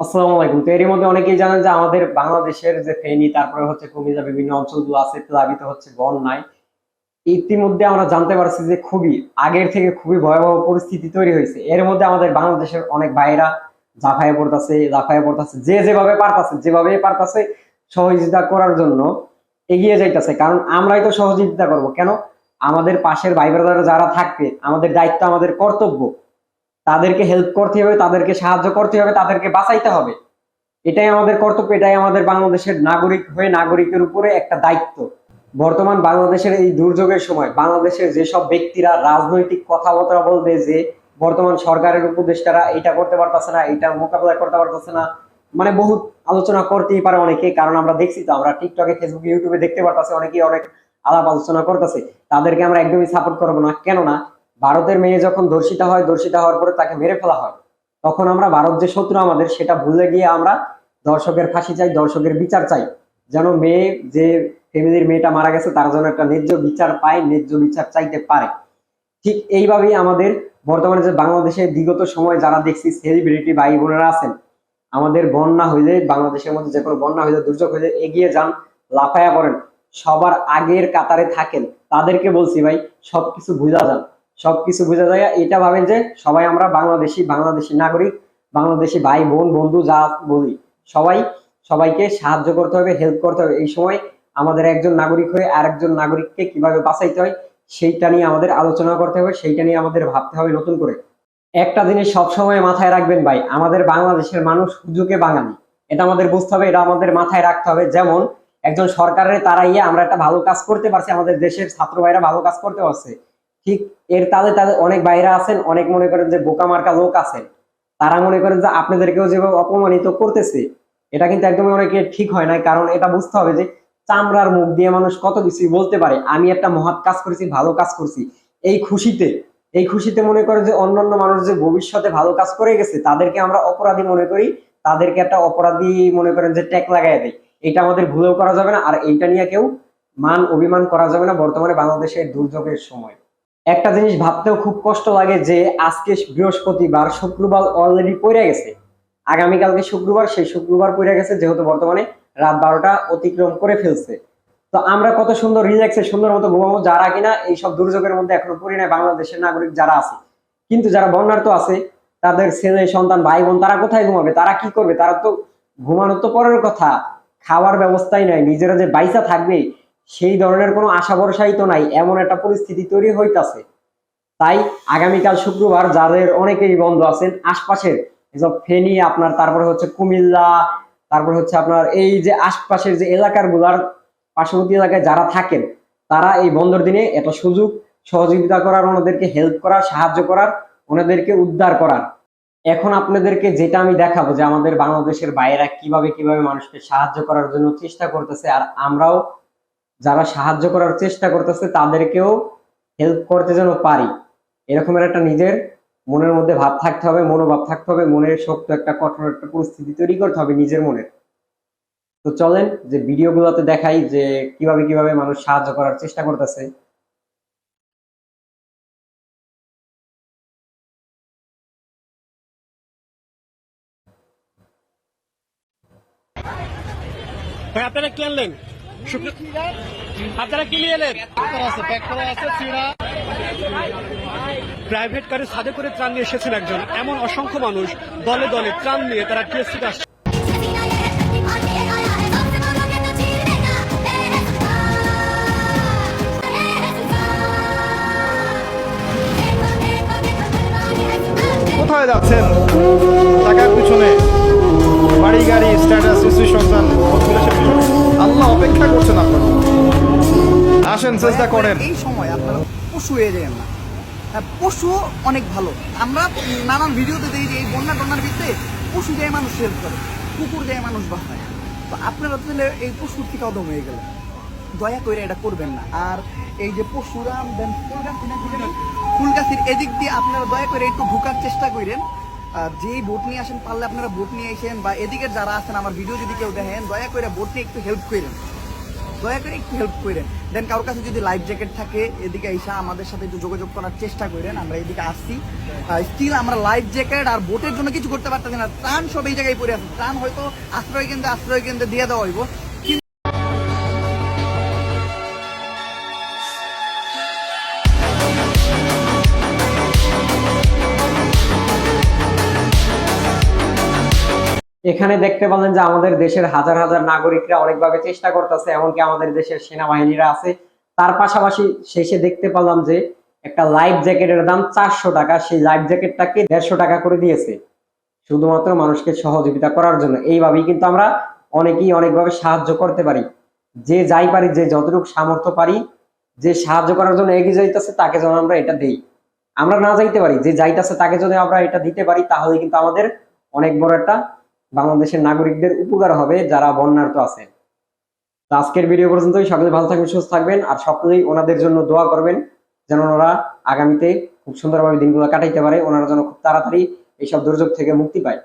আসসালামু আলাইকুম। তো এর মধ্যে অনেকেই জানেন যে আমাদের বাংলাদেশের যে ফেনী, তারপরে হচ্ছে কুমিল্লা, বিভিন্ন অঞ্চলগুলো আছে, প্লাবিত হচ্ছে বন্যায়। ইতিমধ্যে আমরা জানতে পারছি যে খুবই, আগের থেকে খুবই ভয়াবহ পরিস্থিতি তৈরি হয়েছে। এর মধ্যে আমাদের বাংলাদেশের অনেক ভাইরা জাফায় পড়তেছে লাফায় পড়তেছে, যে যেভাবে পারতাছে যেভাবে পারতাছে সহযোগিতা করার জন্য এগিয়ে যাইতেছে। কারণ আমরাই তো সহযোগিতা করব। কেন? আমাদের পাশের ভাই ব্রাদার যারা থাকবে, আমাদের দায়িত্ব, আমাদের কর্তব্য তাদেরকে হেল্প করতে হবে, তাদেরকে সাহায্য করতে হবে, তাদেরকে বাঁচাইতে হবে। এটাই আমাদের কর্তব্য, এটাই আমাদের বাংলাদেশের নাগরিক হয়ে নাগরিকের উপরে একটা দায়িত্ব। বর্তমান বাংলাদেশের এই দুর্যোগের সময় বাংলাদেশের যেসব ব্যক্তিরা রাজনৈতিক কথাবার্তা বলবে যে, বর্তমান সরকারের উপদেষ্টারা এটা করতে পারতেছে না, এটা মোকাবেলা করতে পারতেছে না মানে বহুত আলোচনা করতেই পারে অনেকে, কারণ আমরা দেখছি তো, আমরা টিকটকে ফেসবুকে ইউটিউবে দেখতে পারতাছি, অনেকেই অনেক আলাপ আলোচনা করতেছে। তাদেরকে আমরা একদমই সাপোর্ট করব না, কেননা ভারতের মেয়ে যখন ধর্ষিতা হয়, ধর্ষিতা হওয়ার পরে তাকে মেরে ফেলা হয়, তখন আমরা ভারত যে শত্রু আমাদের, সেটা ভুলে গিয়ে আমরা দর্শকের ফাঁসি চাই, দর্শকের বিচার চাই। যেন মেয়ে, যে ফ্যামিলির মেয়েটা মারা গেছে, তার জন্য একটা ন্যায্য বিচার পায়, ন্যায্য বিচার চাইতে পারে। ঠিক এইভাবেই আমাদের বর্তমানে যে বাংলাদেশে বিগত সময় যারা দেখছি সেলিব্রিটি ভাই বোনেরা আছেন, আমাদের বন্যা হইলে, বাংলাদেশের মধ্যে যে কোনো বন্যা হইলে, দুর্যোগ হইলে এগিয়ে যান, লাফায়া করেন সবার আগের কাতারে থাকেন, তাদেরকে বলছি ভাই, সবকিছু বুঝা যান। সবকিছু বোঝা যায়। এটা ভাবেন যে সবাই আমরা বাংলাদেশি বাংলাদেশি নাগরিক, বাংলাদেশি ভাই, বোন, বন্ধু যা বলি। সবাই, সবাইকে সাহায্য করতে হবে হেল্প করতে হবে। এই সময় আমাদের একজন নাগরিক হয়ে আরেকজন নাগরিককে কীভাবে বাঁচাইতে হয়, সেইটা নিয়ে আমাদের আলোচনা করতে হবে, সেইটা নিয়ে আমাদের ভাবতে হবে নতুন করে। একটা জিনিস সবসময় মাথায় রাখবেন ভাই, আমাদের বাংলাদেশের মানুষ সুযোগে বাঙালি। এটা আমাদের বুঝতে হবে, এটা আমাদের মাথায় রাখতে হবে। যেমন একজন সরকারের তারাইয়ে আমরা একটা ভালো কাজ করতে পারছি, আমাদের দেশের ছাত্র ভাইরা ভালো কাজ করতে পারছে। ঠিক এর তালে তালে অনেক বাইরে আছেন, অনেক মনে করেন যে বোকা মার্কা লোক আছেন। তারা মনে করেন যে আপনাদেরকেও যেভাবে অপমানিত করতেছে, এটা কিন্তু একদমই অনেকে ঠিক হয় না কারণ এটা বুঝতে হবে যে চামড়ার মুখ দিয়ে মানুষ কত কিছু বলতে পারে। আমি একটা মহৎ কাজ করেছি, ভালো কাজ করছি। এই খুশিতে এই খুশিতে মনে করে যে অন্যান্য মানুষ যে ভবিষ্যতে ভালো কাজ করে গেছে, তাদেরকে আমরা অপরাধী মনে করি, তাদেরকে একটা অপরাধী মনে করেন যে ট্যাগ লাগাই দেয় এটা আমাদের ভুলেও করা যাবে না, আর এইটা নিয়ে কেউ মান অভিমান করা যাবে না বর্তমানে বাংলাদেশের দুর্যোগের সময়। একটা জিনিস ভাবতেও খুব কষ্ট লাগে যে আজকে বৃহস্পতিবার শুক্রবার অলরেডি পড়ে গেছে। আগামীকালকে শুক্রবার, সেই শুক্রবার পড়ে গেছে যেহেতু বর্তমানে রাত বারোটা অতিক্রম করে ফেলছে। তো আমরা কত সুন্দর রিল্যাক্সে সুন্দর মতো ঘুমাবো, যারা কিনা এইসব দুর্যোগের মধ্যে এখনও পড়ি নাই, বাংলাদেশের নাগরিক যারা আছে। কিন্তু যারা বন্যার্থ আছে, তাদের ছেলে, সন্তান, ভাই বোন, তারা কোথায় ঘুমাবে? তারা কি করবে? তারা তো ঘুমানো তো পরের কথা। খাওয়ার ব্যবস্থাই নাই, নিজেরা যে বাইসা থাকবে সেই ধরনের কোনো আশা ভরসাই তো নাই, এমন একটা পরিস্থিতি তৈরি হইতাছে। তাই আগামীকাল শুক্রবার যাদের অনেকেই বন্ধ আছেন, আশপাশের এসব ফেনী, আপনার তারপরে হচ্ছে কুমিল্লা, তারপরে হচ্ছে আপনার এই যে আশপাশের যে এলাকারগুলার পার্শ্ববর্তী এলাকায় যারা থাকেন, তারা এই বন্ধর দিনে একটা সুযোগ, সহযোগিতা করার, ওনাদেরকে হেল্প করার, সাহায্য করার, ওনাদেরকে উদ্ধার করার। এখন আপনাদেরকে যেটা আমি দেখাবো যে আমাদের বাংলাদেশের বাইরা কীভাবে কীভাবে মানুষকে সাহায্য করার জন্য চেষ্টা করতেছে, আর আমরাও যারা সাহায্য করার চেষ্টা করতেছে, তাদেরকেও হেল্প করতে যেন পারি। এরকমের একটা নিজের মনের মধ্যে ভাব থাকতে হবে, মনোভাব থাকতে হবে, মনের শক্ত একটা কঠোর একটা পরিস্থিতি তৈরি করতে হবে নিজের মনে তো চলেন যে ভিডিও ভিডিওগুলোতে দেখাই যে কীভাবে কীভাবে মানুষ সাহায্য করার চেষ্টা করতেছে। আপনারা কি আনলেন? আপনারা কি নিয়ে এলেন? প্রাইভেট কারে সাদে করে ত্রাণ নিয়ে এসেছেন একজন। এমন অসংখ্য মানুষ দলে দলে ত্রাণ নিয়ে তারা টিএসসিতে আসছে। কোথায় যাচ্ছেন? টাকার পিছনে। বাড়ি গাড়ি স্ট্যাটাস সন্তান আসেন চেষ্টা করেন। এই সময় আপনারা পশু হয়ে যাবেন না। পশু অনেক ভালো। আমরা নানান ভিডিওতে দেখি যে এই বন্যা টন্যার ভিতরে পশু দিয়ে মানুষ হেল্প করে কুকুর দিয়ে মানুষ বাঁচায়। তো আপনারা তাহলে এই পশুর থেকে অদম হয়ে গেল দয়া করে এটা করবেন না। আর এই যে পশুরাম দেন জানি? ফুলগাছির এদিক দিয়ে আপনারা দয়া করে একটু ঢুকার চেষ্টা করেন। আর যেই বোট নিয়ে আসেন পারলে আপনারা বোট নিয়ে আসেন বা এদিকের যারা আছেন আমার ভিডিও যদি কেউ দেখেন দয়া করে বোট নিয়ে একটু হেল্প করেন। দয়া করে একটু হেল্প করেন। দেন কারোর কাছে যদি লাইফ জ্যাকেট থাকে, এদিকে এসে আমাদের সাথে একটু যোগাযোগ করার চেষ্টা করেন, আমরা এদিকে আসছি। স্টিল আমরা লাইফ জ্যাকেট আর বোটের জন্য কিছু করতে পারতেছি না। ত্রাণ সব এই জায়গায় পড়ে আছে। ত্রাণ হয়তো আশ্রয় কেন্দ্রে আশ্রয় কেন্দ্রে দিয়ে দেওয়া হইব। এখানে দেখতে পেলেন যে আমাদের দেশের হাজার হাজার নাগরিকরা অনেকভাবে চেষ্টা করতেছে, এমনকি আমাদের দেশের সেনাবাহিনীরা আছে। তার পাশাপাশি শেষে দেখতে পেলাম যে একটা লাইফ জ্যাকেটের দাম চারশো টাকা। সেই লাইফ জ্যাকেটটাকে দেড়শো টাকা করে দিয়েছে। শুধুমাত্র মানুষকে সহযোগিতা করার জন্য। এইভাবেই কিন্তু আমরা অনেকেই অনেকভাবে সাহায্য করতে পারি। যে যাই পারি, যে যতটুকু সামর্থ্য পারি, যে সাহায্য করার জন্য এগিয়ে যাইতেছে, তাকে যেন আমরা এটা দেই। আমরা না যাইতে পারি, যে যাইতেছে তাকে যদি আমরা এটা দিতে পারি তাহলে কিন্তু আমাদের অনেক বড় একটা বাংলাদেশের নাগরিকদের উপকার হবে যারা বন্যার্ত আছে। তো আজকের ভিডিও পর্যন্তই। সকলে ভালো থাকবেন, সুস্থ থাকবেন। আর সকলেই ওনাদের জন্য দোয়া করবেন, যেন ওনারা আগামীতে খুব সুন্দরভাবে দিনগুলো কাটাইতে পারে। ওনারা যেন খুব তাড়াতাড়ি এইসব দুর্যোগ থেকে মুক্তি পায়।